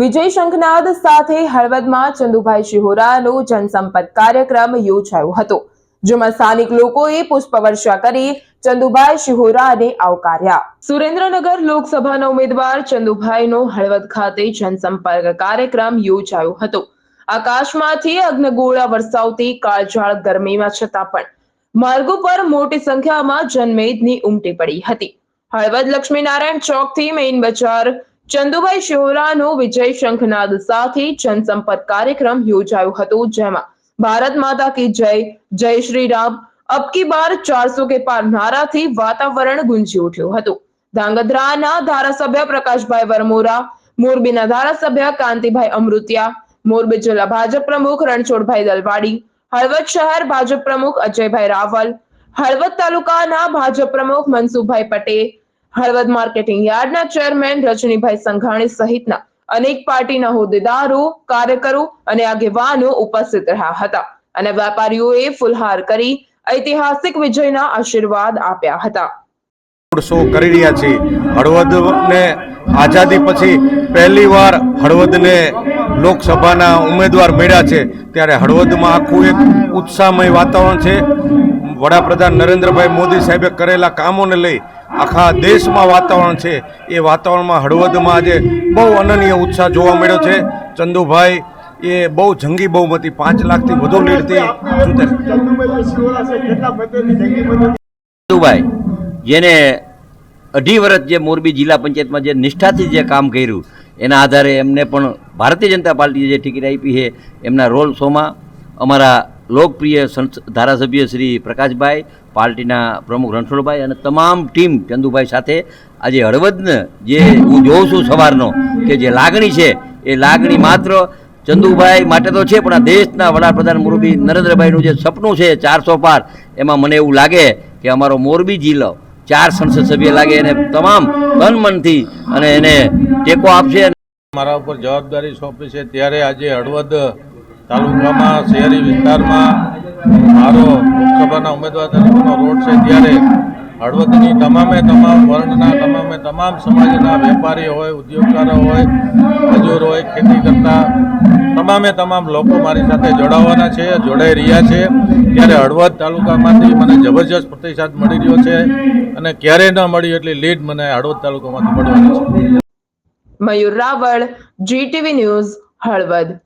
વિજય શંખનાદ સાથે હળવદમાં ચંદુભાઈ શિહોરાનો જનસંપર્ક કાર્યક્રમ યોજાયો હતો, જેમાં સ્થાનિક લોકોએ પુષ્પવર્ષા કરી ચંદુભાઈ શિહોરાને આવકાર્યા. સુરેન્દ્રનગર લોકસભાના ઉમેદવાર ચંદુભાઈનો હળવદ ખાતે જનસંપર્ક કાર્યક્રમ યોજાયો હતો. આકાશમાંથી અગ્નગોળા વરસાવતી કાળઝાળ ગરમીમાં છતાં પણ માર્ગો પર મોટી સંખ્યામાં જનમેદની ઉમટી પડી હતી. હળવદ લક્ષ્મીનારાયણ ચોકથી મેઇન બજાર ચંદુભાઈ શિહોરાનો વિજય શંખનાદ સાથે જનસંપર્ક કાર્યક્રમ યોજાયો હતો, જેમાં ભારત માતા કી જય જય શ્રી રામ, અબ કી બાર ચારસો કે પાર નારાથી વાતાવરણ ગુંજી ઉઠ્યું હતું. ધાંગધ્રાના ધારાસભ્ય પ્રકાશભાઈ વરમોરા, મોરબીના ધારાસભ્ય કાંતિભાઈ અમૃતિયા, મોરબી જિલ્લા ભાજપ પ્રમુખ રણછોડભાઈ દલવાડી, હળવદ શહેર ભાજપ પ્રમુખ અજયભાઈ રાવલ, હળવદ તાલુકાના ભાજપ પ્રમુખ મનસુખભાઈ પટેલ હળવદ માર્કેટિંગ યાર્ડના ચેરમેન રજનીભાઈ સંઘાણી સહિતના અનેક પાર્ટીના હોદ્દેદારો, કાર્યકરો અને આગેવાનો ઉપસ્થિત રહ્યા હતા અને વેપારીઓએ ફુલહાર કરી ઐતિહાસિક વિજયના આશીર્વાદ આપ્યા હતા. શો કરી રહ્યા છીએ. હળવદને આઝાદી પછી પહેલીવાર હળવદને લોકસભાના ઉમેદવાર મળ્યા છે. ત્યારે હળવદમાં આખું એક ઉત્સાહમય વાતાવરણ છે. વડાપ્રધાન નરેન્દ્રભાઈ મોદી સાહેબે કરેલા કામોને લઈ આખા દેશમાં વાતાવરણ છે. એ વાતાવરણમાં હળવદમાં આજે બહુ અનન્ય ઉત્સાહ જોવા મળ્યો છે. ચંદુભાઈ એ બહુ જંગી બહુમતી પાંચ લાખથી વધુ લીડથી ચંદુભાઈ જેને અઢી વર્ષ જે મોરબી જિલ્લા પંચાયતમાં જે નિષ્ઠાથી જે કામ કર્યું એના આધારે એમને પણ ભારતીય જનતા પાર્ટીએ જે ટિકિટ આપી છે એમના રોલ શોમાં અમારા લોકપ્રિય ધારાસભ્ય શ્રી પ્રકાશભાઈ, પાર્ટીના પ્રમુખ રણછોડભાઈ અને તમામ ટીમ ચંદુભાઈ સાથે આજે હળવદને જે હું જોઉં છું સવારનો કે જે લાગણી છે, એ લાગણી માત્ર ચંદુભાઈ માટે તો છે, પણ આ દેશના વડાપ્રધાન મોરબી નરેન્દ્રભાઈનું જે સપનું છે ચારસો પાર, એમાં મને એવું લાગે કે અમારો મોરબી જિલ્લો ચાર સંસદ સભ્ય લાગે એને તમામ તન મનથી અને એને ટેકો આપશે મારા ઉપર જવાબદારી સોંપી છે. ત્યારે આજે હળવદ તાલુકામાં, શહેરી વિસ્તારમાં મારો લોકસભાના ઉમેદવાર તરીકેનો રોડ છે. ત્યારે હળવદની તમામે તમામ વર્ણના, તમામે તમામ સમાજના વેપારી હોય, ઉદ્યોગકારો હોય, મજૂર હોય, ખેતી કરતા તમામે તમામ લોકો મારી સાથે જોડાવાના છે, જોડાઈ રહ્યા છે. ત્યારે હળવદ તાલુકામાંથી મને જબરજસ્ત પ્રતિસાદ મળી રહ્યો છે અને ક્યારેય ન મળ્યું એટલી લીડ મને હળવદ તાલુકામાંથી મળવાની છે. Mayur Raval GTV news Halvad.